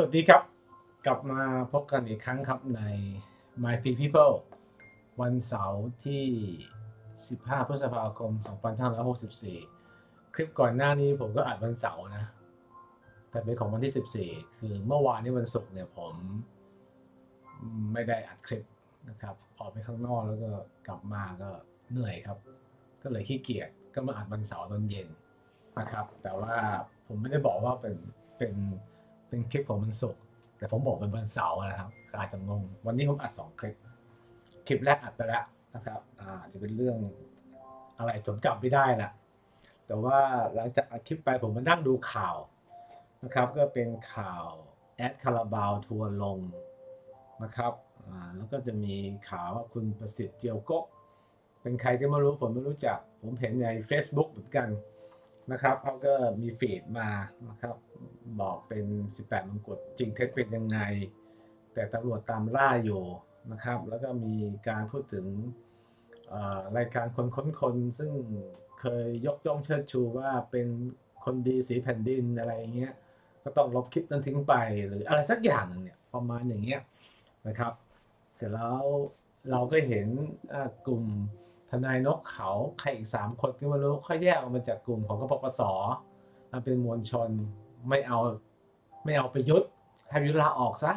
สวัสดีครับ กลับมาพบกันอีกครั้งครับใน My Free People วันเสาร์ที่ 15 พฤษภาคม 2564 คลิปก่อนหน้านี้ผมก็อัดวันเสาร์นะ แต่เป็นของวันที่ 14 คือเมื่อวานนี้วันศุกร์เนี่ยผมไม่ได้อัดคลิปนะครับ ออกไปข้างนอกแล้วก็กลับมาก็เหนื่อยครับ ก็เลยขี้เกียจก็มาอัดวันเสาร์ตอนเย็นนะครับ แต่ว่าผมไม่ได้บอกว่าเป็นเป็น เป็นคลิปของวันศุกร์แต่ผมบอกเป็นวันเสาร์นะครับก็อาจจะงงวันนี้ผมอัดสองคลิป คลิปแรกอัดไปแล้วนะครับอาจะเป็นเรื่องอะไรผมจำไม่ได้ละแต่ว่าหลังจากอัดคลิปไปผมมานั่งดูข่าวนะครับ ก็เป็นข่าวแอดคาราบาวทัวร์ลงนะครับแล้วก็จะมีข่าวว่าคุณประสิทธิ์เจียวกกเป็นใครก็ไม่รู้ผมไม่รู้จัก ผมเห็นใน Facebook เหมือนกัน นะครับเขาก็มีฟีดมานะครับ บอกเป็น 18 มงกุฎจริงเท็จเป็นยังไง แต่ตำรวจตามล่าอยู่นะครับ แล้วก็มีการพูดถึงรายการคนค้นคนซึ่งเคยยกย่องเชิดชูว่าเป็นคนดีสีแผ่นดินอะไรเงี้ยก็ต้องลบคลิปนั้นทิ้งไปหรืออะไรสักอย่างหนึ่งเนี่ยประมาณอย่างเงี้ยนะครับ เสร็จแล้วเราก็เห็นกลุ่ม ทนายนกเขาใครอีกสามคนก็ไม่รู้เขาแยกออกมาจากกลุ่มของกปปสมาเป็นมวลชนไม่เอาไม่เอาประยุทธ์ให้ยุทธลาออกซะ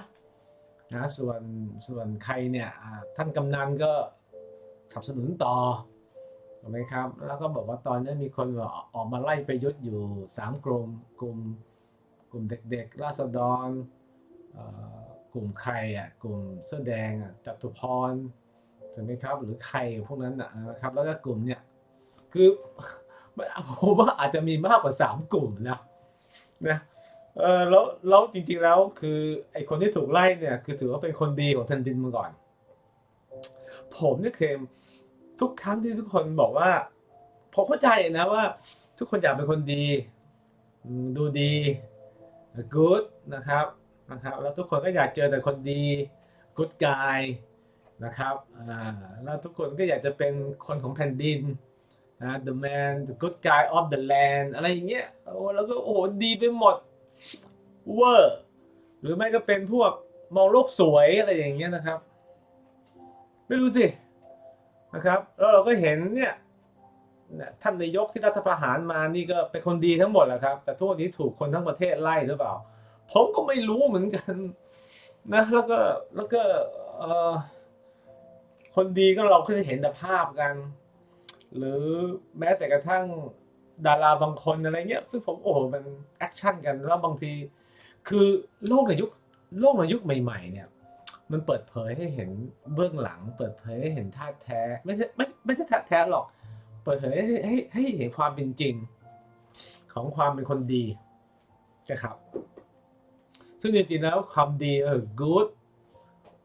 นะส่วนส่วนใครเนี่ยท่านกำนันก็สนับสนุนต่อถูกไหมครับ แล้วก็บอกว่าตอนนี้มีคนออกมาไล่ประยุทธ์อยู่สามกลุ่มกลุ่มกลุ่มเด็กๆราษฎรกลุ่มใครอะกลุ่มเสื้อแดงอะจตุพร ถูกไหมครับ หรือใครพวกนั้นนะครับ แล้วก็กลุ่มเนี่ยคือผมว่าอาจจะมีมากกว่าสามกลุ่มนะนะเออแล้วแล้วจริง ๆแล้วคือไอ้คนที่ถูกไล่เนี่ยคือถือว่าเป็นคนดีของแผ่นดินมาก่อน ผมเนี่ยเคยทุกครั้งที่ทุกคนบอกว่าผมเข้าใจนะว่า ทุกคนอยากเป็นคนดี ดูดี good นะครับนะครับ แล้วทุกคนก็อยากเจอแต่คนดี good guy นะครับแล้วทุกคนก็อยากจะเป็นคนของแผ่นดินนะ the man the good guy of the land อะไรอย่างเงี้ยโอ้แล้วก็โอ้โหดีไปหมดเวอร์หรือไม่ก็เป็นพวกมองโลกสวยอะไรอย่างเงี้ยนะครับ ไม่รู้สินะครับ แล้วเราก็เห็นเนี่ยเนี่ยท่านนายกที่รัฐประหารมานี่ก็เป็นคนดีทั้งหมดแหละครับ แต่ทุกวันนี้ถูกคนทั้งประเทศไล่หรือเปล่า ผมก็ไม่รู้เหมือนกันนะแล้วก็แล้วก็เออ คนดีก็เราก็จะเห็นแต่ภาพกัน หรือแม้แต่กระทั่งดาราบางคนอะไรเงี้ย ซึ่งผมโอ้โหมันแอคชั่นกันแล้วบางที คือโลกในยุคโลกในยุคใหม่ ๆ เนี่ย มันเปิดเผยให้เห็นเบื้องหลัง เปิดเผยให้เห็นท่าแท้ ไม่ใช่ไม่ไม่ใช่ท่าแท้หรอก เปิดเผยให้ให้ให้เห็นความเป็นจริง ของความเป็นคนดีนะครับ ซึ่งจริงๆแล้วความดีเออ good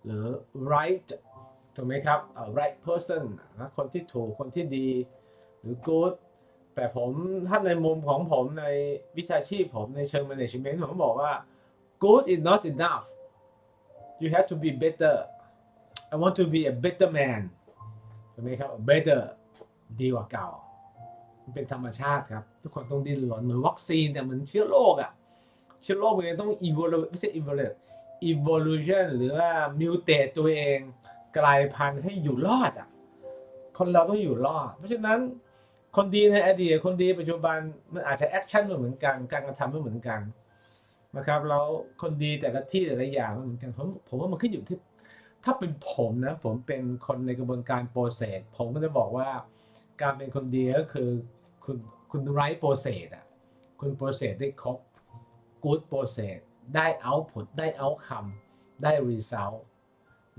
หรือ right ถูกไหมครับ right person นะคนที่ถูกคนที่ดี หรือ good แต่ผมถ้าในมุมของผมในวิชาชีพผมในเชิง management ผมบอกว่า good is not enough you have to be better I want to be a better man ถูกไหมครับ better ดีกว่าเก่า มันเป็นธรรมชาติครับ ทุกคนต้องดิ้นรนเหมือนวัคซีนแต่เหมือนเชื้อโรคอะเชื้อโรคมันต้อง evolve ไม่ใช่ evolve evolution หรือว่า mutate ตัวเอง กลายพันธุ์ให้อยู่รอดอะ คนเราต้องอยู่รอด เพราะฉะนั้นคนดีในอดีตคนดีปัจจุบันมันอาจจะแอคชั่นไม่เหมือนกัน การกระทำไม่เหมือนกันนะครับแล้วคนดีแต่ละที่แต่ละอย่างไม่เหมือนกันผมผมว่ามันขึ้นอยู่ที่ถ้าเป็นผมนะผมเป็นคนในกระบวนการโปรเซสผมก็จะบอกว่า การเป็นคนดีก็คือคุณคุณไรโปรเซสอะคุณโปรเซสได้ครบ good process ได้ output ได้ outcome ได้ result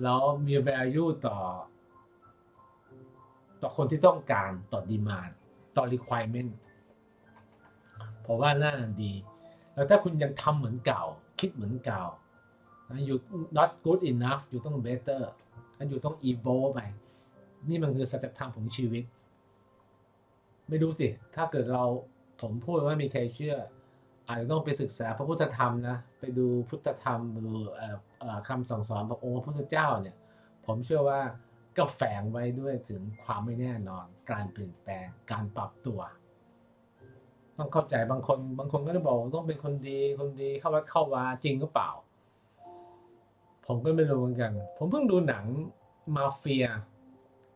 แล้วมี value ต่อ ต่อคนที่ต้องการต่อ demand ต่อ requirement ผมว่าน่าดี แล้วถ้าคุณยังทำเหมือนเก่า คิดเหมือนเก่านะอยู่ not good enough อยู่ต้อง better นะอยู่ต้อง evolve ไป นี่มันคือสเต็ปทางของชีวิต ไม่รู้สิ ถ้าเกิดเราผมพูดว่ามีใครเชื่อ อาจจะต้องไปศึกษาพระพุทธธรรมนะไปดูพุทธธรรมดูเอ่อเอ่อคำสั่งสอนขององค์พระพุทธเจ้าเนี่ยผมเชื่อว่าก็แฝงไว้ด้วยถึงความไม่แน่นอน การเปลี่ยนแปลงการปรับตัว ต้องเข้าใจบางคนบางคนก็จะบอกต้องเป็นคนดีคนดีเข้าวัดเข้าวาจริงก็เปล่า ผมก็ไม่รู้เหมือนกัน ผมเพิ่งดูหนังมาเฟีย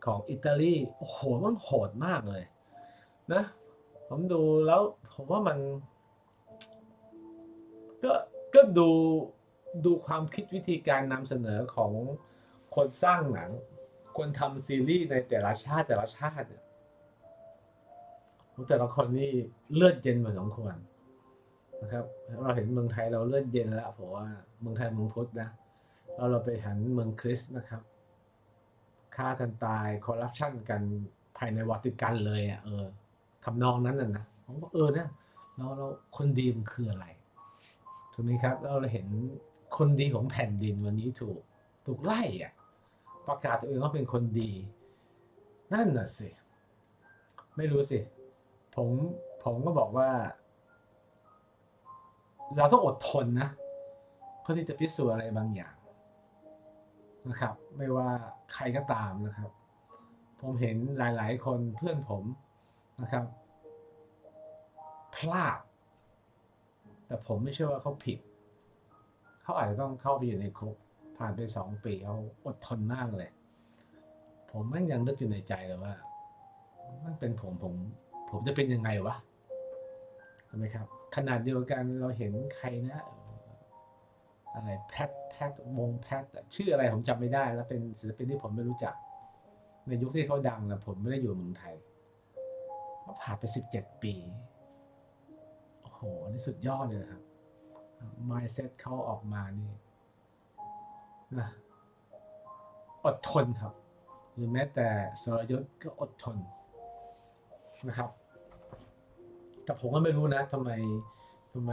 ของอิตาลีโอ้โหมันโหดมากเลย นะ ผมดูแล้วผมว่ามัน ก็ก็ดูดูความคิดวิธีการนำเสนอของคนสร้างหนัง คนทำซีรีส์ในแต่ละชาติแต่ละชาติเนี่ยแต่ละคนนี่เลือดเย็นพอสมควรนะครับ เราเห็นเมืองไทยเราเลือดเย็นแล้วผมว่าเมืองไทยเมืองพุทธนะเราเราไปหันเมืองคริสต์นะครับฆ่ากันตายคอร์รัปชันกันภายในวัติกันเลยอะเออทำนองนั้นน่ะนะผมว่าเออเนี่ยเราเราคนดีมันคืออะไร กไหมครับเราเห็นคนดีของแผ่นดินวันนี้ถูกถูกไล่อะประกาศตัวเองว่าเป็นคนดี นั่นน่ะสิ ไม่รู้สิ ผมผมก็บอกว่า เราต้องอดทนนะ เพื่อที่จะพิสูจน์อะไรบางอย่างนะครับ ไม่ว่าใครก็ตามนะครับ ผมเห็นหลาย ๆ คนเพื่อนผมนะครับ พลาด แต่ผมไม่เชื่อว่าเขาผิด เขาอาจจะต้องเข้าไปอยู่ในคุกผ่านไปสองปีเขาอดทนมากเลย ผมแม่งยังนึกอยู่ในใจเลยว่า มันเป็นผมผม ผมจะเป็นยังไงวะใช่ไหมครับ ขนาดเดียวกันเราเห็นใครนะอะไรแพทแพทวงแพทชื่ออะไรผมจำไม่ได้ แล้วเป็นศิลปินที่ผมไม่รู้จัก ในยุคที่เขาดังนะผมไม่ได้อยู่เมืองไทยเขาผ่านไปสิบเจ็ดปี หอันนี้สุดยอดเลยนะครับ mindset เขาออกมานี่นะอดทนครับ หรือแม้แต่สรยุทธ์ก็อดทนนะครับ แต่ผมก็ไม่รู้นะทำไมทำไม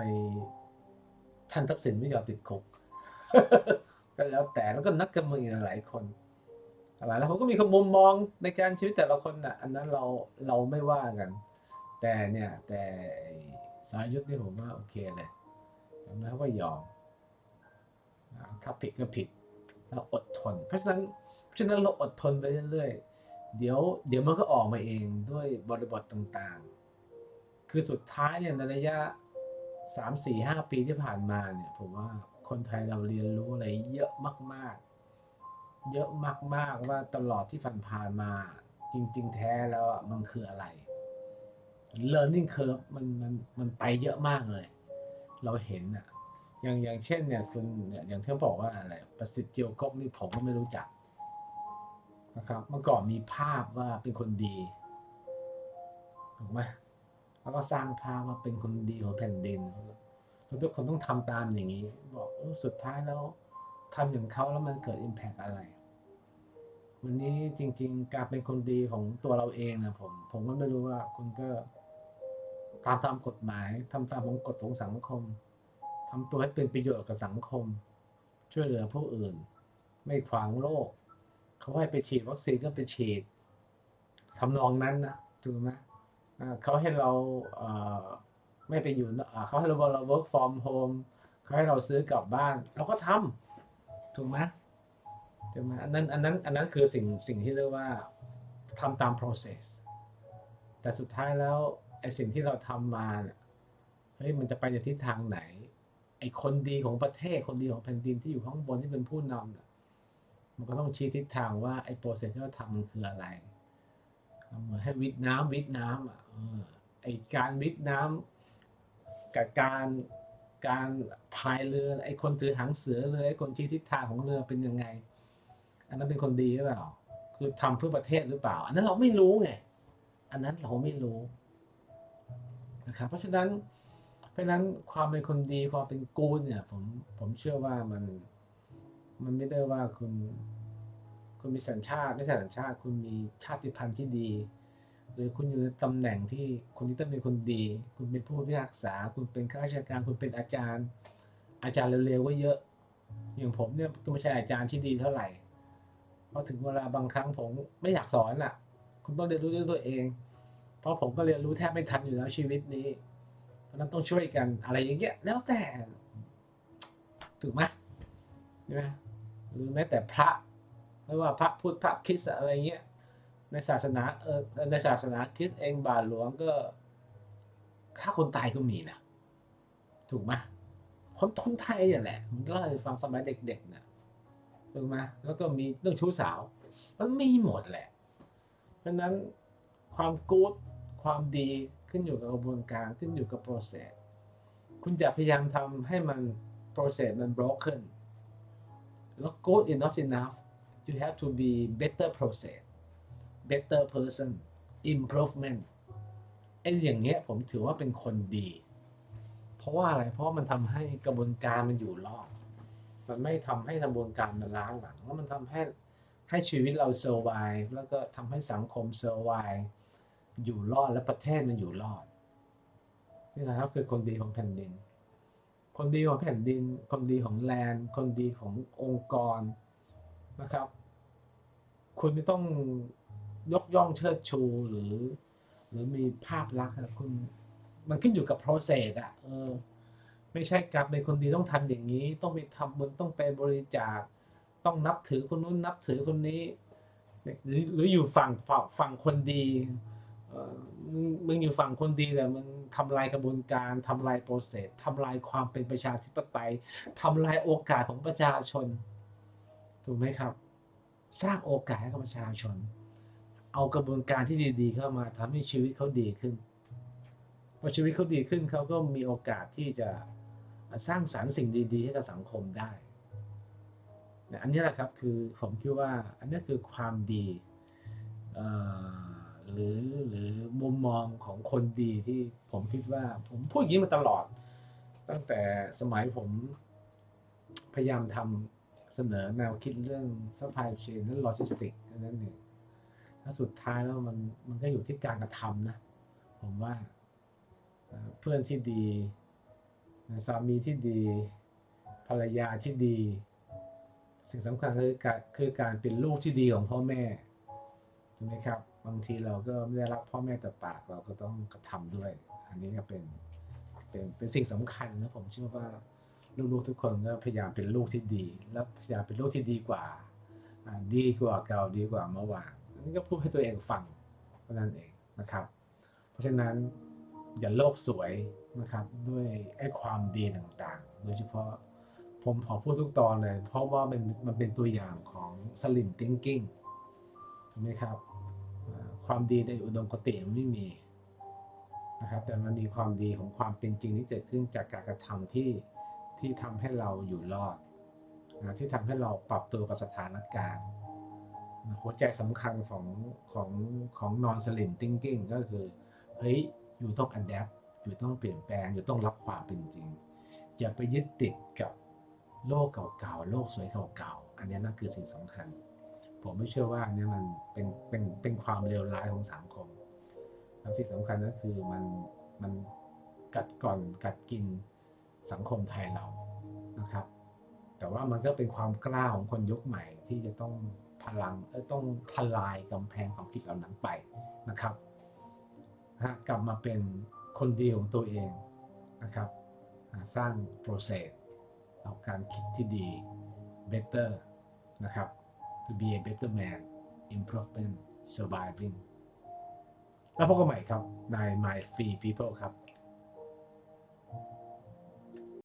ท่านทักษิณไม่ยอมติดคุกก็แล้วแต่แล้วก็นักการเมืองหลายคนหลายแล้วผมก็มีมุมมองในการชีวิตแต่ละคนนะอันนั้นเราเราไม่ว่ากัน แต่เนี่ยแต่ สายยุทธนี่ผมว่าโอเคเลยอย่างนั้นก็ยอมถ้าผิดก็ผิดแล้วอดทน เพราะฉะนั้นเพราะฉะนั้นเราอดทนไปเรื่อยๆ เดี๋ยวเดี๋ยวมันก็ออกมาเองด้วยบริบทต่างๆ คือสุดท้ายเนี่ยในระยะสามสี่ห้าปีที่ผ่านมาเนี่ยผมว่าคนไทยเราเรียนรู้อะไรเยอะมากๆ เยอะมากๆว่าตลอดที่ผ่านๆมาจริง ๆ แท้แล้วอะมันคืออะไร learning curve มันมันมันไปเยอะมากเลย เราเห็นอะอย่างอย่างเช่นเนี่ยคุณเนี่ยอย่างที่บอกว่าอะไรประสิทธิ์เจียวกกนี่ผมก็ไม่รู้จักนะครับเมื่อก่อนมีภาพว่าเป็นคนดีถูกไหมแล้วก็สร้างภาพว่าเป็นคนดีของแผ่นดินแล้วทุกคนต้องทำตามอย่างนี้ บอกสุดท้ายแล้วทำอย่างเขาแล้วมันเกิด impact อะไร วันนี้จริง ๆ การเป็นคนดีของตัวเราเองนะผม ผมก็ไม่รู้ว่าคุณก็ตามตามกฎหมายทำตามของกฎของสังคมทำตัวให้เป็นประโยชน์กับสังคม ช่วยเหลือผู้อื่น ไม่ขวางโลก เขาให้ไปฉีดวัคซีนก็ไปฉีดทำนองนั้นนะถูกไหมเขาให้เราไม่ไปอยู่เขาให้เราเรา work from home เขาให้เราซื้อกลับบ้าน เราก็ทำถูกไหม ถูกไหมอันนั้นอันนั้นอันนั้นคือสิ่งสิ่งที่เรียกว่าทำตาม process แต่สุดท้ายแล้วไอ้สิ่งที่เราทำมาเฮ้ยมันจะไปในทิศทางไหน ไอ้คนดีของประเทศคนดีของแผ่นดินที่อยู่ข้างบนที่เป็นผู้นำมันก็ต้องชี้ทิศทางว่าไอ้โปรเซสที่เราทำมันคืออะไรเหมือนให้วิทย์น้ำวิทย์น้ำอะไอ้การวิทย์น้ำกับการการพายเรือไอ้คนถือหางเสือเรือไอ้คนชี้ทิศทางของเรือเป็นยังไง อันนั้นเป็นคนดีหรือเปล่า คือทำเพื่อประเทศหรือเปล่า อันนั้นเราไม่รู้ไง อันนั้นเราไม่รู้นะครับ เพราะฉะนั้น เพราะฉะนั้นความเป็นคนดีความเป็นกูลเนี่ยผมผมเชื่อว่ามันมันไม่ได้ว่าคุณ คุณมีสัญชาติไม่ใช่สัญชาติ คุณมีชาติพันธุ์ที่ดี หรือคุณอยู่ในตำแหน่งที่คุณที่ต้องเป็นคนดี คุณเป็นผู้พิพากษา คุณเป็นข้าราชการ คุณเป็นอาจารย์ อาจารย์เร็วๆก็เยอะ อย่างผมเนี่ยก็ไม่ใช่อาจารย์ที่ดีเท่าไหร่ พราะถึงเวลาบางครั้งผมไม่อยากสอนอะ คุณต้องเรียนรู้ด้วยตัวเอง เพราะผมก็เรียนรู้แทบไม่ทันอยู่แล้วชีวิตนี้เพราะนั้นต้องช่วยกันอะไรอย่างเงี้ยแล้วแต่ ถูกไหมใช่ไหมหรือแม้แต่พระไม่ว่าพระพุทธพระคริสอะไรเงี้ยในศาสนาเออในศาสนาคริสต์เองบาทหลวงก็ฆ่าคนตายก็มีนะถูกไหมคนคนไทยเนี่ยแหละผมเล่าให้ฟังสมัยเด็กๆเนี่ย ถูกไหมแล้วก็มีเรื่องชู้สาว มันมีหมดแหละ เพราะนั้นความกู๊ดความดีขึ้นอยู่กับกระบวนการขึ้นอยู่กับ process คุณอย่าพยายามทำให้มัน process มัน broken แล้ว good is not enough you have to be better process better person improvement ไอ้อย่างเงี้ยผมถือว่าเป็นคนดี เพราะว่าอะไรเพราะมันทำให้กระบวนการมันอยู่รอด มันไม่ทำให้กระบวนการมันล้างหลังแล้วมันทำให้ให้ชีวิตเรา survive แล้วก็ทำให้สังคม survive อยู่รอดและประเทศมันอยู่รอดนี่นะครับคือคนดีของแผ่นดิน คนดีของแผ่นดิน คนดีของแลนด์ คนดีขององค์กรนะครับ คุณไม่ต้องยกย่องเชิดชูหรือ หรือมีภาพลักษณ์อะคุณ มันขึ้นอยู่กับ process อะเออ ไม่ใช่กลับเป็นคนดีต้องทำอย่างนี้ ต้องไปทำบุญต้องไปบริจาค ต้องนับถือคนนู้นนับถือคนนี้ หรือหรืออยู่ฝั่งฝั่งฝั่งคนดีมึงมึงอยู่ฝั่งคนดีแต่มึงทำลายกระบวนการทำลายโปรเซสทำลายความเป็นประชาธิปไตยทำลายโอกาสของประชาชน ถูกไหมครับ สร้างโอกาสให้กับประชาชน เอากระบวนการที่ดีๆ เข้ามาทำให้ชีวิตเขาดีขึ้นพอชีวิตเขาดีขึ้นเขาก็มีโอกาสที่จะ สร้างสรรค์สิ่งดีๆให้กับสังคมได้อันนี้แหละครับคือผมคิดว่าอันนี้คือความดีหรือหรือมุมมองของคนดีที่ผมคิดว่า ผมพูดอย่างนี้มาตลอด ตั้งแต่สมัยผมพยายามทำเสนอแนวคิดเรื่อง supply chain และ logistics นั่นเองแล้วสุดท้ายแล้วมันมันก็อยู่ที่การกระทำนะ ผมว่าเพื่อนที่ดี สามีที่ดี ภรรยาที่ดี สิ่งสำคัญคือการคือการเป็นลูกที่ดีของพ่อแม่ถูกไหมครับ บางทีเราก็ไม่ได้รับพ่อแม่แต่ปากเราก็ต้องกระทำด้วย อันนี้ก็เป็นเป็นเป็นสิ่งสำคัญนะผมเชื่อว่าลูกๆทุกคนก็พยายามเป็นลูกที่ดี และพยายามเป็นลูกที่ดีกว่า ดีกว่าเก่าดีกว่าเมื่อวานอันนี้ก็พูดให้ตัวเองฟังเท่านั้นเองนะครับ เพราะฉะนั้นอย่าโลกสวย นะครับด้วยไอ้ความดีต่างๆ โดยเฉพาะผมขอพูดทุกตอนเลย เพราะว่ามันมันเป็นตัวอย่างของ slim thinking ถูกไหมครับ ความดีในอุดมคติมันไม่มีนะครับแต่มันมีความดีของความเป็นจริงที่เกิดขึ้นจากการกระทำที่ที่ทำให้เราอยู่รอดนะที่ทำให้เราปรับตัวกับสถานการณ์หัวใจสำคัญของของของ non slim thinking ก็คือเฮ้ยอยู่ต้องอัน p t อยู่ต้องเปลี่ยนแปลงอยู่ต้องรับความเป็นจริง อย่าไปยึดติดกับโลกเก่าๆโลกสวยเก่าๆอันนี้นั่นคือสิ่งสำคัญ ผมไม่เชื่อว่าอันนี้มันเป็นเป็นเป็นความเลวร้ายของสังคมแล้วสิ่งสำคัญก็คือมันมันกัดก่อนกัดกินสังคมไทยเรานะครับ แต่ว่ามันก็เป็นความกล้าของคนยุคใหม่ที่จะต้องพลังเอ้ยต้องทลายกำแพงความคิดเหล่านั้นไปนะครับนะฮะกลับมาเป็น คนดีของตัวเองนะครับสร้างโปรเซสเอาการคิดที่ดี better นะครับ to be a better man improvement surviving แล้วพบกันใหม่ครับใน My Free People ครับ